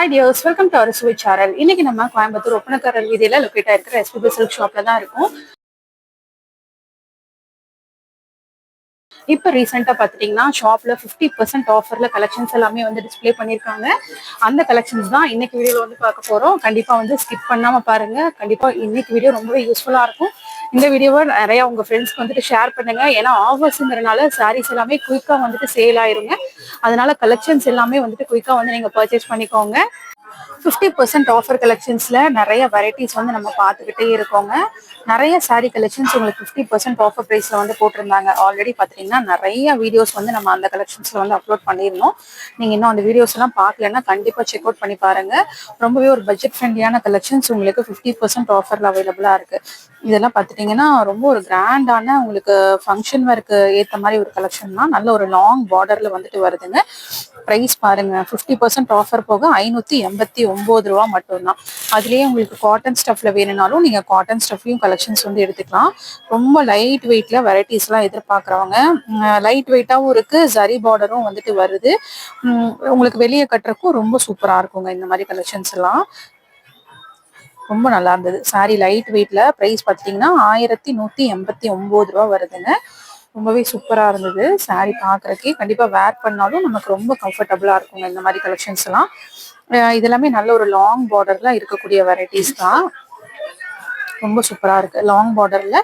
Hi dears welcome to our Suvai channel இன்னைக்கு நம்ம கோயம்புத்தூர் ஒப்பனக்காரர் வீதியில் லொக்கேட் ஆயிருக்கிற எஸ்பிபி சில்க் ஷாப்ல தான் இருக்கும். இப்போ ரீசெண்டாக பார்த்துட்டிங்கன்னா ஷாப்பில் ஃபிஃப்டி பர்சன்ட் ஆஃபரில் கலெக்ஷன்ஸ் எல்லாமே வந்து டிஸ்ப்ளே பண்ணியிருக்காங்க. அந்த கலெக்ஷன்ஸ் தான் இன்னைக்கு வீடியோவில் வந்து பார்க்க போகிறோம் கண்டிப்பாக வந்து ஸ்கிப் பண்ணாமல் பாருங்கள் கண்டிப்பாக இன்னைக்கு வீடியோ ரொம்பவே யூஸ்ஃபுல்லாக இருக்கும். இந்த வீடியோவை நிறையா உங்கள் ஃப்ரெண்ட்ஸ்க்கு வந்துட்டு ஷேர் பண்ணுங்க. ஏன்னா ஆஃபர்ஸுங்கிறனால சாரீஸ் எல்லாமே குயிக்காக வந்துட்டு சேல் ஆயிருங்க. அதனால கலெக்ஷன்ஸ் எல்லாமே வந்துட்டு குயிக்காக வந்து நீங்கள் பர்ச்சேஸ் பண்ணிக்கோங்க. ஃபிஃப்டி பர்சன்ட் ஆஃபர் கலெக்ஷன்ஸில் நிறைய வெரைட்டிஸ் வந்து நம்ம பார்த்துக்கிட்டே இருக்கோங்க. நிறைய சாரி கலெக்ஷன்ஸ் உங்களுக்கு ஃபிஃப்டி பர்சன்ட் ஆஃபர் ப்ரைஸில் வந்து போட்டிருந்தாங்க. ஆல்ரெடி பார்த்தீங்கன்னா நிறைய வீடியோஸ் வந்து நம்ம அந்த கலெக்ஷன்ஸில் வந்து அப்லோட் பண்ணியிருந்தோம். நீங்கள் இன்னும் அந்த வீடியோஸ் எல்லாம் பார்க்கலன்னா கண்டிப்பாக செக் அவுட் பண்ணி பாருங்கள் ரொம்பவே ஒரு பட்ஜெட் ஃப்ரெண்ட்லியான கலெக்ஷன்ஸ் உங்களுக்கு ஃபிஃப்டி பர்சன்ட் ஆஃபரில் அவைலபிளாக இருக்குது இதெல்லாம் பார்த்துட்டிங்கன்னா ரொம்ப ஒரு கிராண்டான உங்களுக்கு ஃபங்க்ஷன் ஒர்க்கு ஏற்ற மாதிரி ஒரு கலெக்ஷன் தான். நல்ல ஒரு லாங் பார்டரில் வந்துட்டு வருதுங்க. ப்ரைஸ் பாருங்க. ஃபிஃப்டி பர்சன்ட் ஆஃபர் போக ஐநூற்றி எண்பத்தி ஒம்பது ரூபா மட்டும்தான். அதுலேயே உங்களுக்கு காட்டன் ஸ்டஃப்ல வேணும்னாலும் நீங்கள் காட்டன் ஸ்டஃப்லையும் கலெக்ஷன்ஸ் வந்து எடுத்துக்கலாம். ரொம்ப லைட் வெயிட்ல வெரைட்டிஸ்லாம் எதிர்பார்க்குறவங்க லைட் வெயிட்டாகவும் இருக்கு ஜரி பார்டரும் வந்துட்டு வருது. உங்களுக்கு வெளியே கட்டுறக்கும் ரொம்ப சூப்பராக இருக்குங்க இந்த மாதிரி கலெக்ஷன்ஸ் எல்லாம். ரொம்ப நல்லா இருந்தது. சாரி லைட் வெயிட்ல ப்ரைஸ் பார்த்தீங்கன்னா ஆயிரத்தி நூற்றி எண்பத்தி ஒம்பது ரூபா வருதுங்க. ரொம்பவே சூப்பராக இருந்தது. சாரி பார்க்குறக்கே கண்டிப்பாக வேர் பண்ணாலும் நமக்கு ரொம்ப கம்ஃபர்டபுளாக இருக்குங்க இந்த மாதிரி கலெக்ஷன்ஸ்லாம் இதெல்லாமே இது எல்லாமே நல்ல ஒரு லாங் பார்டரில் இருக்கக்கூடிய வெரைட்டிஸ் தான். ரொம்ப சூப்பராக இருக்குது லாங் பார்டரில்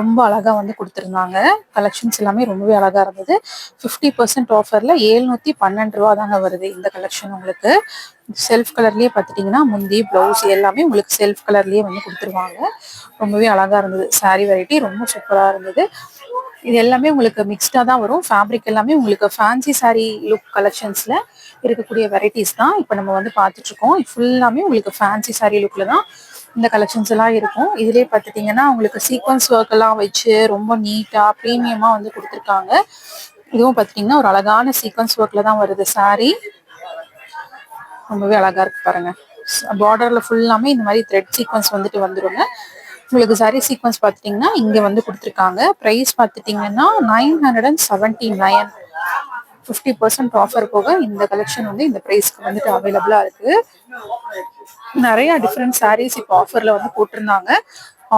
ரொம்ப அழகா வந்து கொடுத்துருந்தாங்க. கலெக்ஷன்ஸ் எல்லாமே ரொம்பவே அழகாக இருந்தது. ஃபிஃப்டி பர்சன்ட் ஆஃபரில் ஏழ்நூற்றி பன்னெண்டு ரூபா தாங்க வருது இந்த கலெக்ஷன் உங்களுக்கு. செல்ஃப் கலர்லேயே பார்த்துட்டிங்கன்னா முந்தி ப்ளவுஸ் எல்லாமே உங்களுக்கு செல்ஃப் கலர்லேயே வந்து கொடுத்துருவாங்க. ரொம்பவே அழகாக இருந்தது. சாரீ வெரைட்டி ரொம்ப சூப்பராக இருந்தது. இது எல்லாமே உங்களுக்கு மிக்ஸ்டாக தான் வரும். ஃபேப்ரிக் எல்லாமே உங்களுக்கு ஃபேன்சி சாரீ லுக் கலெக்ஷன்ஸில் இருக்கக்கூடிய வெரைட்டிஸ் தான். இப்போ நம்ம வந்து பார்த்துட்ருக்கோம் ஃபுல்லாமே உங்களுக்கு ஃபேன்சி சாரீ லுக்கில் தான் இந்த கலெக்ஷன்ஸ் எல்லாம் இருக்கும். இதுலயே பார்த்துட்டிங்கன்னா உங்களுக்கு சீக்வன்ஸ் ஒர்க் எல்லாம் வச்சு ரொம்ப நீட்டா ப்ரீமியமா வந்து கொடுத்துருக்காங்க. இதுவும் பார்த்துட்டிங்கன்னா ஒரு அழகான சீக்வன்ஸ் ஒர்க்ல தான் வருது saree. ரொம்பவே அழகா இருக்கு பாருங்க. பார்டர்ல ஃபுல்லாமே இந்த மாதிரி த்ரெட் சீக்வன்ஸ் வந்துட்டு வந்துருங்க. உங்களுக்கு சாரீ சீக்வன்ஸ் பார்த்துட்டிங்கன்னா இங்க வந்து கொடுத்துருக்காங்க. ப்ரைஸ் பார்த்துட்டிங்கன்னா nine hundred and seventy nine fifty percent offer போக இந்த கலெக்ஷன் வந்து இந்த ப்ரைஸ்க்கு வந்துட்டு அவைலபிளா இருக்கு. நிறைய டிஃப்ரெண்ட் சாரீஸ் இப்போ ஆஃபர்ல வந்து போட்டிருந்தாங்க.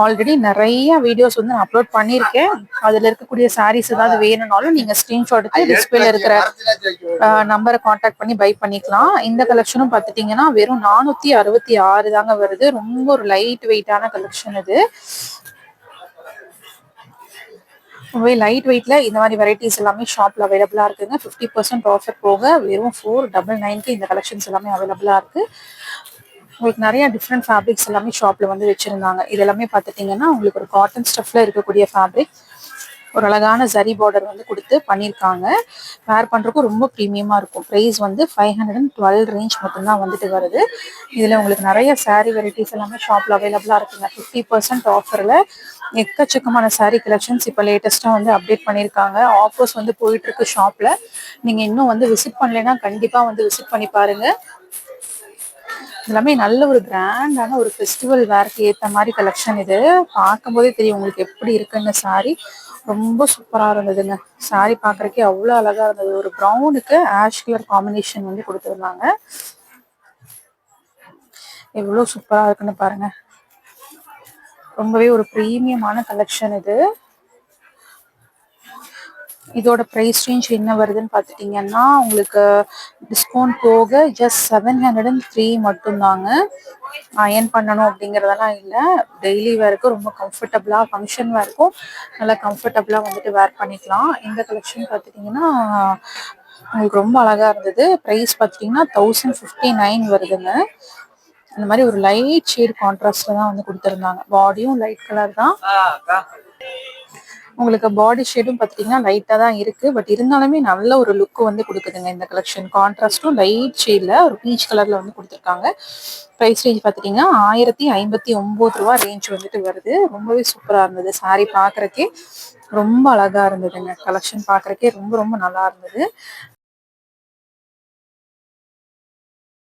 ஆல்ரெடி நிறைய வீடியோஸ் வந்து நான் அப்லோட் பண்ணியிருக்கேன். அதுல இருக்கக்கூடிய சாரீஸ் ஏதாவது வேணும்னாலும் நீங்க ஸ்கிரீன்ஷாட் எடுத்து டிஸ்பிளேல இருக்கிற நம்பரை காண்டாக்ட் பண்ணி பை பண்ணிக்கலாம். இந்த கலெக்ஷனும் பார்த்துட்டீங்கன்னா வெறும் நானூத்தி அறுபத்தி ஆறு தாங்க வருது. ரொம்ப ஒரு லைட் வெயிட்டான கலெக்ஷன் இது. ரொம்பவே லைட் வெயிட்ல இந்த மாதிரி வெரைட்டிஸ் எல்லாமே ஷாப்ல அவைலபிளா இருக்குங்க. ஃபிஃப்டி பர்சன்ட் ஆஃபர் போக வெறும் ஃபோர் டபுள் நைன்க்கு இந்த கலெக்ஷன்ஸ் எல்லாமே அவைலபிளா இருக்கு. உங்களுக்கு நிறைய டிஃப்ரெண்ட் ஃபேப்ரிக்ஸ் எல்லாமே ஷாப்ல வந்து வச்சிருந்தாங்க. இது எல்லாமே பார்த்துட்டீங்கன்னா உங்களுக்கு ஒரு காட்டன் ஸ்டஃப்ல இருக்கக்கூடிய ஃபேப்ரிக் ஒரு அழகான ஜரி பார்டர் வந்து கொடுத்து பண்ணியிருக்காங்க. வேர் பண்ணுறக்கும் ரொம்ப ப்ரீமியமாக இருக்கும். ப்ரைஸ் வந்து five hundred and twelve range மட்டும்தான் வந்துட்டு வருது. இதில் உங்களுக்கு நிறைய saree வெரைட்டிஸ் எல்லாமே ஷாப்பில் அவைலபிளாக இருக்குங்க. ஃபிஃப்டி பர்சன்ட் ஆஃபரில் எக்கச்சக்கமான saree கலெக்ஷன்ஸ் இப்போ லேட்டஸ்ட்டாக வந்து அப்டேட் பண்ணியிருக்காங்க. ஆஃபர்ஸ் வந்து போயிட்டுருக்கு ஷாப்பில் நீங்கள் இன்னும் வந்து விசிட் பண்ணலைன்னா கண்டிப்பாக வந்து விசிட் பண்ணி பாருங்க. எல்லாமே நல்ல ஒரு கிராண்டான ஒரு ஃபெஸ்டிவல் வேர்க்கு ஏற்ற மாதிரி கலெக்ஷன் இது. பார்க்கும்போதே தெரியும் உங்களுக்கு எப்படி இருக்குன்னு சாரி ரொம்ப சூப்பராக இருந்ததுங்க. சாரி பார்க்குறக்கே அவ்வளோ அழகாக இருந்தது. ஒரு ப்ரௌனுக்கு ஆஷ் கலர் காம்பினேஷன் வந்து கொடுத்துருந்தாங்க. எவ்வளோ சூப்பராக இருக்குன்னு பாருங்க. ரொம்பவே ஒரு ப்ரீமியமான கலெக்ஷன் இது. இதோட ப்ரைஸ் ரேஞ்ச் என்ன வருதுன்னு பார்த்துட்டிங்கன்னா உங்களுக்கு டிஸ்கவுண்ட் போக just seven hundred and three மட்டும்தாங்க அயன் பண்ணணும் அப்படிங்கிறதெல்லாம் இல்லை. டெய்லி வேருக்கு ரொம்ப கம்ஃபர்டபுளாக ஃபங்க்ஷன் வேருக்கும் நல்லா கம்ஃபர்டபுளாக வந்துட்டு வேர் பண்ணிக்கலாம். இந்த கலெக்ஷன் பார்த்துட்டிங்கன்னா உங்களுக்கு ரொம்ப அழகா இருந்தது. ப்ரைஸ் பார்த்துட்டிங்கன்னா தௌசண்ட் ஃபிஃப்டி நைன் வருதுங்க. அந்த மாதிரி ஒரு லைட் ஷேட் கான்ட்ராஸ்ட்ல தான் வந்து கொடுத்துருந்தாங்க. பாடியும் லைட் கலர் தான். உங்களுக்கு பாடி ஷேடும் பார்த்துட்டிங்கன்னா லைட்டாக தான் இருக்குது பட் இருந்தாலுமே நல்ல ஒரு லுக் வந்து கொடுக்குதுங்க இந்த கலெக்ஷன் கான்ட்ராஸ்ட்டும் லைட் ஷேடில் ஒரு பீச் கலரில் வந்து கொடுத்துருக்காங்க. ப்ரைஸ் ரேஞ்ச் பார்த்துட்டிங்கன்னா ஆயிரத்தி ஐம்பத்தி ஒம்பது ரூபா ரேஞ்ச் வந்துட்டு வருது. ரொம்பவே சூப்பராக இருந்தது. சாரி பார்க்குறக்கே ரொம்ப அழகாக இருந்ததுங்க. கலெக்ஷன் பார்க்குறக்கே ரொம்ப ரொம்ப நல்லா இருந்தது.